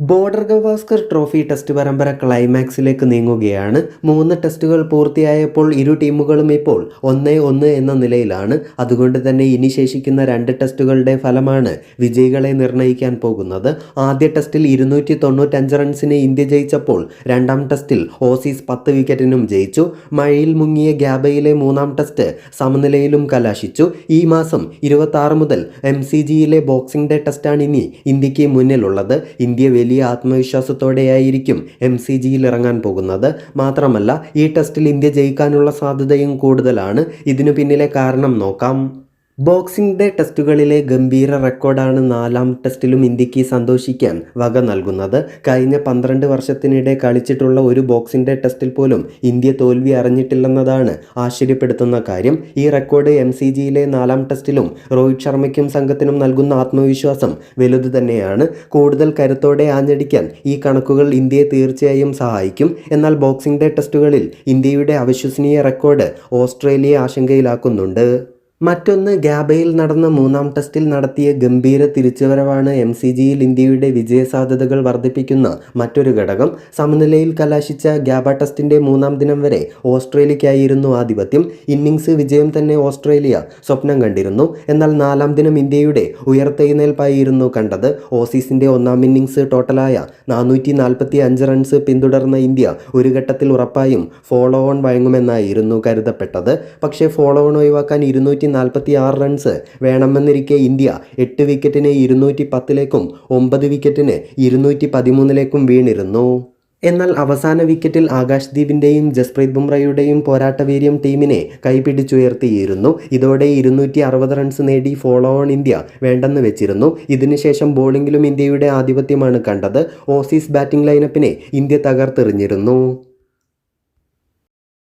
Border Gavaskar trophy test പരമ്പര ക്ലൈമാക്സിലേക്ക് നീങ്ങുകയാണ്. മൂന്ന് ടെസ്റ്റുകൾ പൂർത്തിയായപ്പോൾ ഇരു ടീമുകളും ഇപ്പോൾ ഒന്നേ ഒന്ന് എന്ന നിലയിലാണ്. അതുകൊണ്ട് തന്നെ ഇനി ശേഷിക്കുന്ന രണ്ട് ടെസ്റ്റുകളുടെ ഫലമാണ് വിജയികളെ നിർണയിക്കാൻ പോകുന്നത്. ആദ്യ ടെസ്റ്റിൽ ഇരുന്നൂറ്റി തൊണ്ണൂറ്റഞ്ച് റൺസിന് ഇന്ത്യ ജയിച്ചപ്പോൾ രണ്ടാം ടെസ്റ്റിൽ ഓസീസ് പത്ത് വിക്കറ്റിനും ജയിച്ചു. മഴയിൽ മുങ്ങിയ ഗ്യാബയിലെ മൂന്നാം ടെസ്റ്റ് സമനിലയിലും കലാശിച്ചു. ഈ മാസം ഇരുപത്തി മുതൽ എം സി ജിയിലെ ബോക്സിംഗ് ഡേ ടെസ്റ്റാണ് ഇനി ഇന്ത്യയ്ക്ക് മുന്നിലുള്ളത്. ഇന്ത്യ വലിയ ആത്മവിശ്വാസത്തോടെയായിരിക്കും എം സി ജിയിൽ ഇറങ്ങാൻ പോകുന്നത്. മാത്രമല്ല ഈ ടെസ്റ്റിൽ ഇന്ത്യ ജയിക്കാനുള്ള സാധ്യതയും കൂടുതലാണ്. ഇതിനു പിന്നിലെ കാരണം നോക്കാം. ബോക്സിംഗ് ഡേ ടെസ്റ്റുകളിലെ ഗംഭീര റെക്കോർഡാണ് നാലാം ടെസ്റ്റിലും ഇന്ത്യയ്ക്ക് സന്തോഷിക്കാൻ വക നൽകുന്നത്. കഴിഞ്ഞ പന്ത്രണ്ട് വർഷത്തിനിടെ കളിച്ചിട്ടുള്ള ഒരു ബോക്സിംഗ് ഡേ ടെസ്റ്റിൽ പോലും ഇന്ത്യ തോൽവി അറിഞ്ഞിട്ടില്ലെന്നതാണ് ആശ്ചര്യപ്പെടുത്തുന്ന കാര്യം. ഈ റെക്കോർഡ് എം സി ജിയിലെ നാലാം ടെസ്റ്റിലും രോഹിത് ശർമ്മയ്ക്കും സംഘത്തിനും നൽകുന്ന ആത്മവിശ്വാസം വലുത് തന്നെയാണ്. കൂടുതൽ കരുത്തോടെ ആഞ്ഞടിക്കാൻ ഈ കണക്കുകൾ ഇന്ത്യയെ തീർച്ചയായും സഹായിക്കും. എന്നാൽ ബോക്സിംഗ് ഡേ ടെസ്റ്റുകളിൽ ഇന്ത്യയുടെ അവിശ്വസനീയ റെക്കോർഡ് ഓസ്ട്രേലിയയെ ആശങ്കയിലാക്കുന്നുണ്ട്. മറ്റൊന്ന് ഗാബയിൽ നടന്ന മൂന്നാം ടെസ്റ്റിൽ നടത്തിയ ഗംഭീര തിരിച്ചുവരവാണ് എം സി ജിയിൽ ഇന്ത്യയുടെ വിജയസാധ്യതകൾ വർദ്ധിപ്പിക്കുന്ന മറ്റൊരു ഘടകം. സമനിലയിൽ കലാശിച്ച ഗാബ ടെസ്റ്റിന്റെ മൂന്നാം ദിനം വരെ ഓസ്ട്രേലിയക്കായിരുന്നു ആധിപത്യം. ഇന്നിങ്സ് വിജയം തന്നെ ഓസ്ട്രേലിയ സ്വപ്നം കണ്ടിരുന്നു. എന്നാൽ നാലാം ദിനം ഇന്ത്യയുടെ ഉയർത്തെഴുന്നേൽപ്പായിരുന്നു കണ്ടത്. ഓസീസിന്റെ ഒന്നാം ഇന്നിങ്സ് ടോട്ടലായ നാനൂറ്റി നാൽപ്പത്തി അഞ്ച് റൺസ് പിന്തുടർന്ന ഇന്ത്യ ഒരു ഘട്ടത്തിൽ ഉറപ്പായും ഫോളോ ഓൺ വഴങ്ങുമെന്നായിരുന്നു കരുതപ്പെട്ടത്. പക്ഷേ ഫോളോ ഓൺ ഒഴിവാക്കാൻ ഇരുന്നൂറ്റി നാൽപ്പത്തി ആറ് റൺസ് വേണമെന്നിരിക്കെ ഇന്ത്യ എട്ട് വിക്കറ്റിന് ഇരുന്നൂറ്റി പത്തിലേക്കും ഒമ്പത് വിക്കറ്റിന് ഇരുന്നൂറ്റി പതിമൂന്നിലേക്കും വീണിരുന്നു. എന്നാൽ അവസാന വിക്കറ്റിൽ ആകാശ് ദീപിന്റെയും ജസ്പ്രീത് ബുംറയുടെയും പോരാട്ടവീര്യം ടീമിനെ കൈപിടിച്ചുയർത്തിയിരുന്നു. ഇതോടെ ഇരുന്നൂറ്റി അറുപത് റൺസ് നേടി ഫോളോ ഓൺ ഇന്ത്യ വേണ്ടെന്ന് വെച്ചിരുന്നു. ഇതിനുശേഷം ബോളിംഗിലും ഇന്ത്യയുടെ ആധിപത്യമാണ് കണ്ടത്. ഓസീസ് ബാറ്റിംഗ് ലൈനപ്പിനെ ഇന്ത്യ തകർത്തെറിഞ്ഞിരുന്നു.